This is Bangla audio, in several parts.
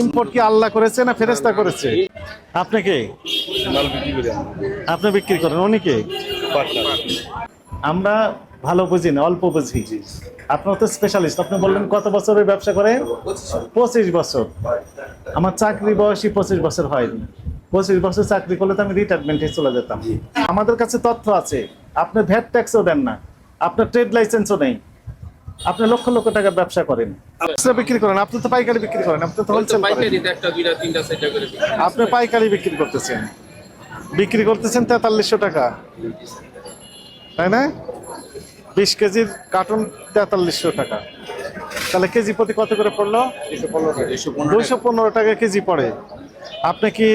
ইম্পোর্ট কি আল্লাহ করেছে না ফেরেস্তা করেছে? আপনি কে? করি আপনি বিক্রি করেন উনি কে? আমরা ভালো বুঝি না অল্প বুঝি। আপনার তো স্পেশালিস্ট আপনি বললেন কত বছরের ব্যবসা করেন পঁচিশ বছর। আমার চাকরি বয়সী পঁচিশ বছর হয়নি পঁচিশ বছর চাকরি করলে তো আমি রিটায়ারমেন্টে চলে যেতাম। আমাদের কাছে তথ্য আছে। আপনি ভ্যাট ট্যাক্সও দেন না। আপনার ট্রেড লাইসেন্সও নেই। আপনি লক্ষ লক্ষ টাকার ব্যবসা করেন। খুচরা বিক্রি করেন আপনি তো পাইকারি বিক্রি করেন আপনি তো হোলসেল করেন। পাইকারিতে একটা দুইটা তিনটা চারটা করে আপনি পাইকারি বিক্রি করতেছেন। বিক্রি করতেছেন তেতাল্লিশশো টাকা। তাই না? বিশ কেজির কার্টুন তেতাল্লিশশো টাকা। তাহলে কেজি প্রতি কত করে পড়ল? দুইশো পনেরো টাকা। কেজি পড়ে। আপনি কি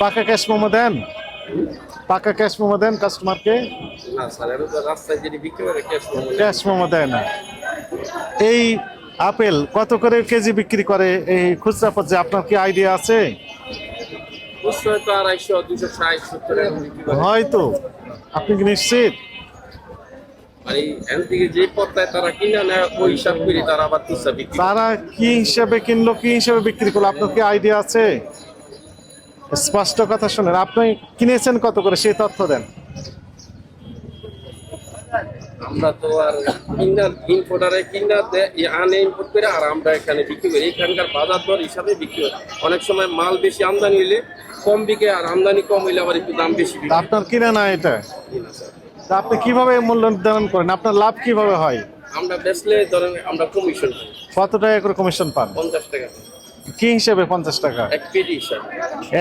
পাকা ক্যাশ মোমো দেন? পাকা ক্যাশ মোমো দেন কাস্টমারকে? ক্যাশ মোমো দেয় না। এই আপেল কত করে কেজি বিক্রি করে? এই খুচরা পর্যায়ে আপনার কি আইডিয়া আছে? হয়তো। আপনি কি নিশ্চিত। তারা কি হিসাবে কিনলো কি হিসাবে বিক্রি করল? আপনার কি আইডিয়া আছে? স্পষ্ট কথা শুনেন আপনি কিনেছেন কত করে? সেই তথ্য দেন। আমরা তো আর কিনা ইম্পোর্টারে কিনা আনে ইম্পোর্ট করে আর আমরা এখানে বিক্রি করি। এখানকার বাজার দর হিসাবে বিক্রি হয়। অনেক সময় মাল বেশি আমদানি হইলে কম বিকে আর আমদানি কম হইলে আবার একটু দাম বেশি আপনার কিনে না এটা? আপনি কীভাবে মূল্য নির্ধারণ করেন? আপনার লাভ কীভাবে হয়? আমরা বেচলে ধরেন আমরা কমিশন কত টাকা করে কমিশন পান? পঞ্চাশ টাকা। কি হিসেবে পঞ্চাশ টাকা? এক পেটি হিসাবে।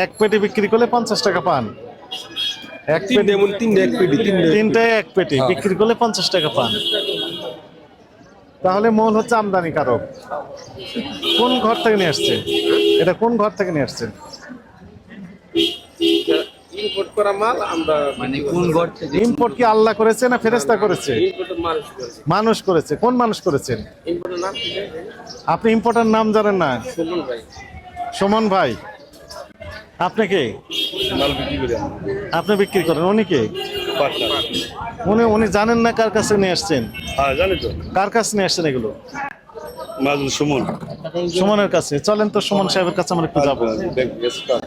এক পেটি বিক্রি করলে পঞ্চাশ টাকা পান। এক পেটি তিনটে এক পেটি তিনটে তিনটায় এক পেটি বিক্রি করলে পঞ্চাশ টাকা পান। তাহলে মূল হচ্ছে আমদানি কারক কোন ঘর থেকে নিয়ে আসছেন? এটা কোন ঘর থেকে নিয়ে আসছেন? ইম্পোর্ট করা মাল আমরা মানে কোন ঘর থেকে ইম্পোর্ট কি আল্লাহ করেছে না ফেরেস্তা করেছে? ইম্পোর্টের মানুষ করেছে। মানুষ করেছে। কোন মানুষ করেছেন? ইম্পোর্টের নাম কি আপনি ইম্পোর্টার নাম জানেন না? সুমন ভাই। সুমন ভাই। আপনি কে? মাল বিক্রি করি আমরা আপনি বিক্রি করেন। উনি কে? উনি উনি জানেন না কার কাছে নিয়ে আসছেন? হ্যাঁ জানি তো। কার কাছে নিয়ে আসছেন এগুলো? মাজুল সুমন। সুমনের কাছে। চলেন তো সুমন সাহেবের কাছে আমরা একটু যাব।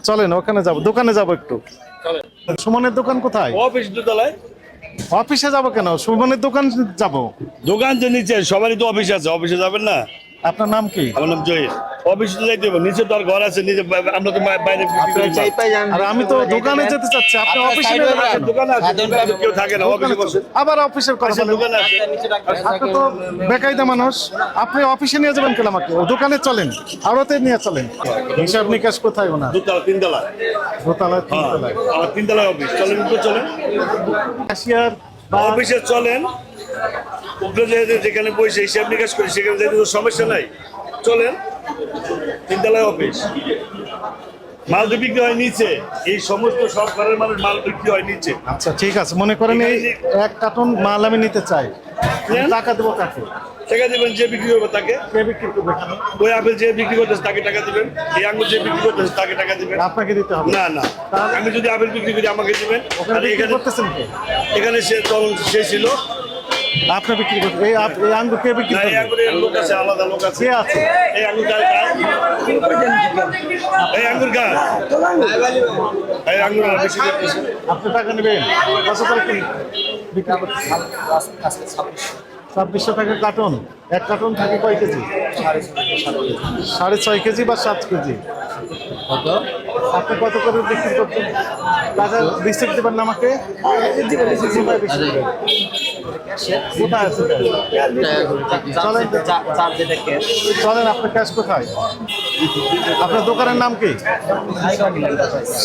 চলেন ওখানে যাব। দোকানে যাব একটু। সুমনের দোকান কোথায়? অফিস দুতলায়। অফিসে যাব কেন? সুমনের দোকান যাব। দোকান যে নিচে সবারই তো অফিস আছে। অফিসে যাবেন না? আপনার নাম কি? আমার নাম জহির। অফিসে তো যাইতে হবে নিচে তো আর ঘর আছে নিচে আমরা তো বাইরে আর আমি তো দোকানে যেতে চাচ্ছি আপনি অফিসে নিয়ে দোকানে আছে কেউ থাকে না অফিসে বসে। আবার অফিসের কথা আচ্ছা, দোকানে আছে। আপনি তো বেকায়দা মানুষ। আপনি অফিসে নিয়ে যাবেন কেন আমাকে? ও দোকানে চলেন আড়তে নিয়ে চলেন। হিসাব নিকাশ কোথায় ওনার? দুতলা তিনতলা। দোতলায় হ্যাঁ তিনতলায়। আমার অফিস চলেন উপরে চলেন। ক্যাশিয়ার বা অফিসে চলেন উপরে যেখানে বসে হিসাব নিকাশ করি সেখানে যাইতে তো সমস্যা নাই। চলেন তিনতলায় অফিস মাল বিক্রি হয় নিচে। এই সমস্ত সব ঘরের মানুষ মাল বিক্রি হয় নিচে। আচ্ছা ঠিক আছে। মনে করেন এই এক কার্টন মাল আমি নিতে চাই। টাকা দেবো কাকে? টাকা দিবেন যে বিক্রি করবে তাকে? কে বিক্রি করবে? ওই আপেল যে বিক্রি করতেছে তাকে টাকা দিবেন। এই আঙুর যে বিক্রি করতেছে তাকে টাকা দিবেন। আপনাকে দিতে হবে। না না। আমি যদি আপেল বিক্রি করি আমাকে দিবেন। ওখানে আর এখানে করতেছেন এখানে সে তখন সে ছিল। আপনি বিক্রি করতে এই আপ- এই আঙ্গুর কে বিক্রি না এই করবে লোক আছে আলাদা লোক আছে। কে আছে? এই আঙ্গুর কার? এই আঙুর কার এই আঙ্গুর আর বেশি দেখতেছে আপনি টাকা নেবেন। কত করে কি বিক্রি করতে ছাব্বিশশো টাকা কার্টন। এক কার্টন থাকে কয় কেজি? সাড়ে ছয় কেজি বা সাত কেজি? কত? আপনি কত করে বিক্রি করছেন? টাকা রিসিপ্ট দেবেন না আমাকে? কোথায় receipt দেবেন? কোথায় আছে চলেন। চার যেটা ক্যাশ চলেন আপনার ক্যাশ কোথায়? আপনার দোকানের নাম কি?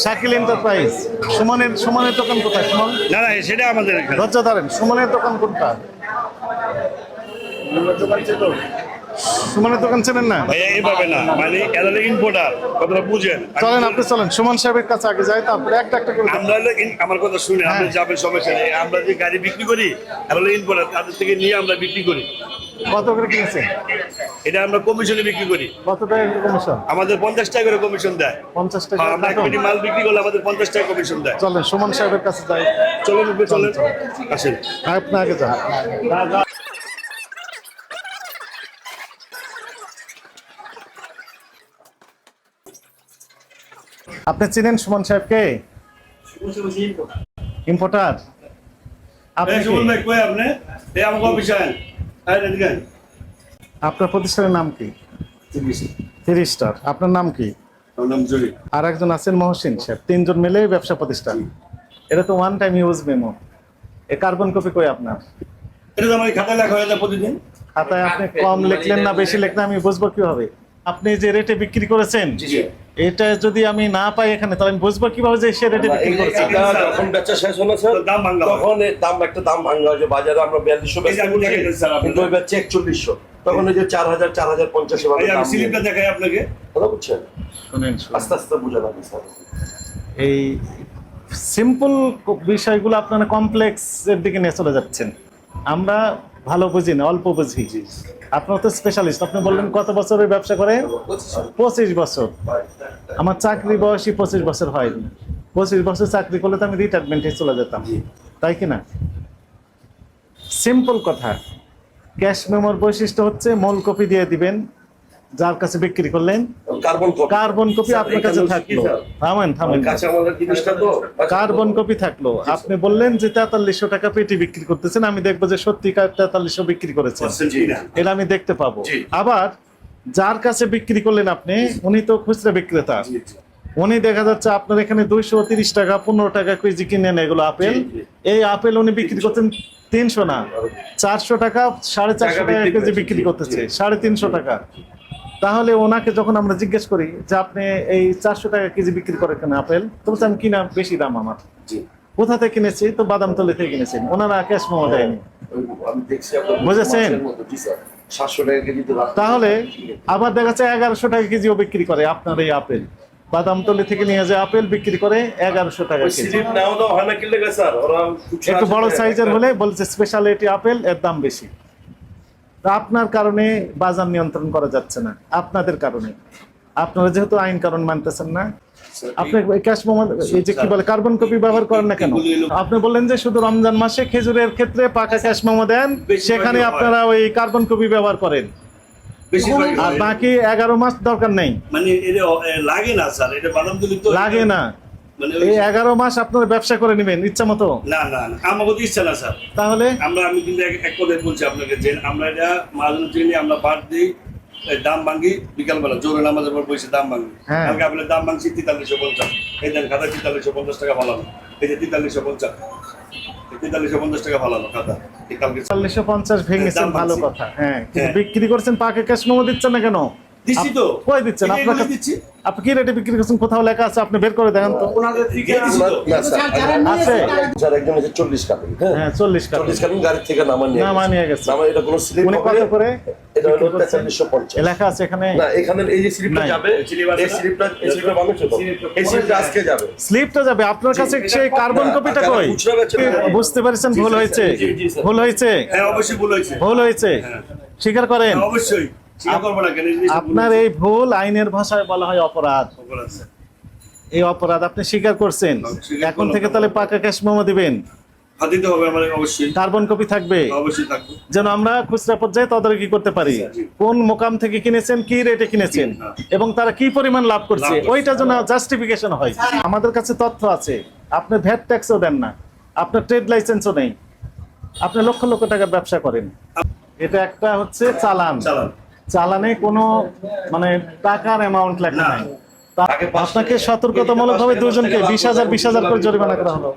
শাকিল এন্টারপ্রাইজ সুমনের সুমনের দোকান কোথায় সুমন? না না সেটা আমাদের লজ্জা ধরেন সুমনের দোকান কোনটা? সুমনের দোকান চেনেন না? এইভাবে না। মানে এরা ইম্পোর্টার কথাটা বুঝেন। চলেন আপনি চলেন সুমন সাহেবের কাছে আগে যাই তারপরে একটা একটা করে আমরা হলো আমার কথা শুনে আপনি যাবেন সমস্যা নেই। আমরা যে গাড়ি বিক্রি করি এরা হলো ইম্পোর্টার তাদের থেকে নিয়ে আমরা বিক্রি করি। কত করে কিনেছেন? এটা আমরা কমিশনে বিক্রি করি। কত টাকা কমিশন আমাদের পঞ্চাশ টাকা করে কমিশন দেয়। পঞ্চাশ টাকা আমরা এক? কোটি মাল বিক্রি করলে আমাদের পঞ্চাশ টাকা কমিশন দেয়। চলেন সুমন সাহেবের কাছে যাই। চলেন চলেন। আসেন। আপনি আগে যান। আপনি চিনেন সুমন সাহেবকে? ইম্পোর্টার। আপনার প্রতিষ্ঠানের নাম কি? Three star. আপনার নাম কি? আর একজন আছেন মহসিন সাহেব। তিনজন মিলে ব্যবসা প্রতিষ্ঠান। এটা তো ওয়ান টাইম ইউজ মেমো এ কার্বন কপি কই আপনার? এটা তো আমার খাতায় লেখা হয়ে যায় প্রতিদিন। খাতায় আপনি কম লিখলেন না বেশি লিখলেন আমি বুঝব কীভাবে? আপনি যে রেটে বিক্রি করেছেন এটা যদি আমি না পাই এখানে তাহলে আমি বুঝব কীভাবে যে সে রেটে বিক্রি করেছেন এটা যখন বেচা শেষ হলো স্যার দাম ভাঙা তখন এই দাম একটা দাম ভাঙা হয় যে বাজারে আমরা বিয়াল্লিশশো কিন্তু ওই বেচছে একচল্লিশশো। তখন ওই যে চার হাজার চার হাজার পঞ্চাশ আমি স্লিপটা দেখাই আপনাকে। কথা বুঝছেন শুনেন। আস্তে আস্তে বুঝে লাগবে স্যার এই সিম্পল বিষয়গুলো আপনারা কমপ্লেক্স এর দিকে নিয়ে চলে যাচ্ছেন। আমরা ভালো বুঝি না অল্প বুঝি। আপনার তো স্পেশালিস্ট আপনি বললেন কত বছরের ব্যবসা করেন পঁচিশ। বছর। আমার চাকরি বয়সী পঁচিশ বছর হয়নি। পঁচিশ বছর চাকরি করলে তো আমি রিটায়ারমেন্টে চলে যেতাম। তাই কি না? সিম্পল কথা। ক্যাশ মেমোর বৈশিষ্ট্য হচ্ছে মূল কপি দিয়ে দিবেন যার কাছে বিক্রি করলেন। কার্বন কপি আপনার কাছে থাকল? থামেন থামেন। কার্বন কপি থাকল। আপনি বললেন যে তেতাল্লিশশো টাকা পেটি বিক্রি করতেছেন আমি দেখব যে সত্যিকার তেতাল্লিশশো বিক্রি করেছেন। এটা আমি দেখতে পাবো। আবার যার কাছে বিক্রি করলেন আপনি উনি তো খুচরা বিক্রেতা। উনি দেখা যাচ্ছে আপনার এখানে দুইশো তিরিশ টাকা পনেরো টাকা কেজি কিনেন এগুলো আপেল। এই আপেল উনি বিক্রি করতেন তিনশো না চারশো টাকা সাড়ে চারশো টাকা কেজি বিক্রি করতেছে সাড়ে তিনশো টাকা। তাহলে ওনাকে যখন আমরা জিজ্ঞেস করি যে আপনি এই চারশো টাকা কেজি বিক্রি করে কেন আপেল তো বলছে আমি কিনা বেশি দাম আমার। কোথা থেকে কিনেছি? তো বাদামতলি থেকে কিনেছেন। ওনারা ক্যাশ মোমো দেয়নি। বুঝেছেন? তাহলে আবার দেখা যাচ্ছে এগারোশো টাকা কেজিও বিক্রি করে আপনার এই আপেল। বাদামতলি থেকে নিয়ে যে আপেল বিক্রি করে এগারোশো টাকা কেজি। একটু বড় সাইজের হলে বলছে স্পেশালিটি আপেল এর দাম বেশি। তা আপনার কারণে বাজার নিয়ন্ত্রণ করা যাচ্ছে না। আপনাদের কারণে। আপনারা যেহেতু আইন কারণ মানতেছেন না আপনি ক্যাশ এই যে কি বলে কার্বন কপি ব্যবহার করেন না কেন? আপনি বললেন যে শুধু রমজান মাসে খেজুরের ক্ষেত্রে পাকা ক্যাশ মোমো দেন সেখানে আপনারা ওই কার্বন কপি ব্যবহার করেন। আর বাকি এগারো মাস দরকার নেই। মানে লাগে না স্যার এটা লাগে না। মানে এই এগারো মাস আপনারা ব্যবসা করে নেবেন ইচ্ছা মতো? না না তো ইচ্ছা না স্যার। তাহলে? আমরা আমি কিন্তু এক কথায় বলছি আপনাকে যে আমরা এটা মাঝে আমরা বাদ দিই। দাম ভাঙ্গি বিকালবেলা জোরে নামাজের পর বসে দাম ভাঙি হ্যাঁ। কালকে আপনি দাম ভাঙছি তেতাল্লিশশো পঞ্চাশ। এই দেন খাতা তেতাল্লিশশো পঞ্চাশ টাকা ভালো এই যে তেতাল্লিশশো পঞ্চাশ। তেতাল্লিশশো পঞ্চাশ টাকা খাতা। পঞ্চাশ ভেঙেছেন ভালো কথা হ্যাঁ। হ্যাঁ। বিক্রি করছেন পাকে ক্যাশ মোমো দিচ্ছেন না কেন? দিচ্ছি তো? কই দিচ্ছেন? আপনার দিচ্ছি। আপনি কি রেটে বিক্রি করছেন কোথাও লেখা আছে? আপনি বের করে দেখেন তো। দিচ্ছি তো। আছে। স্যার হ্যাঁ? হ্যাঁ চল্লিশ কার্টুন চল্লিশ গাড়ি থেকে নামা নিয়ে নামা নিয়ে গেছে। নামা এটা কোনো স্লিপ উনি কত করে? এটা হলো বিক্রি করছেন? তেতাল্লিশশো পঞ্চাশ। এ লেখা আছে এখানে? না এখানে এই যে স্লিপটা যাবে এই স্লিপটা এই স্লিপটা বানাচ্ছে তো। এই স্লিপটা আজকে যাবে। স্লিপটা যাবে। আপনার কাছে সেই কার্বন কপিটা কই? বেচেন না। বুঝতে পারছেন? ভুল হয়েছে। জি, জি, স্যার। ভুল হয়েছে? হ্যাঁ অবশ্যই ভুল হয়েছে। ভুল হয়েছে? হ্যাঁ। স্বীকার করেন? হ্যাঁ, অবশ্যই। আপনার এই ভুল আইনের ভাষায় বলা হয় অপরাধ। এই অপরাধ আপনি স্বীকার করছেন। এখন থেকে তাহলে পাকা ক্যাশ মোমো দিবেন। দিতে হবে আমার অবশ্যই। কার্বন কপি থাকবে। অবশ্যই থাকবে। যেন আমরা খুচরা পর্যায়ে তদারকি করতে পারি। কোন মোকাম থেকে কিনেছেন কি রেটে কিনেছেন হ্যাঁ। এবং তারা কি পরিমাণ লাভ করছে লাভ করছে। ওইটা যেন জাস্টিফিকেশন হয়। আমাদের কাছে তথ্য আছে। আপনি ভ্যাট ট্যাক্সও দেন না। আপনার ট্রেড লাইসেন্সও নেই। আপনি লক্ষ লক্ষ টাকার ব্যবসা করেন। এটা একটা হচ্ছে চালান। চালান। চালানে কোনো মানে টাকার অ্যামাউন্ট লেখা নাই। আপনাকে সতর্কতামূলক ভাবে দুজনকে বিশ হাজার বিশ হাজার করে জরিমানা করা হলো।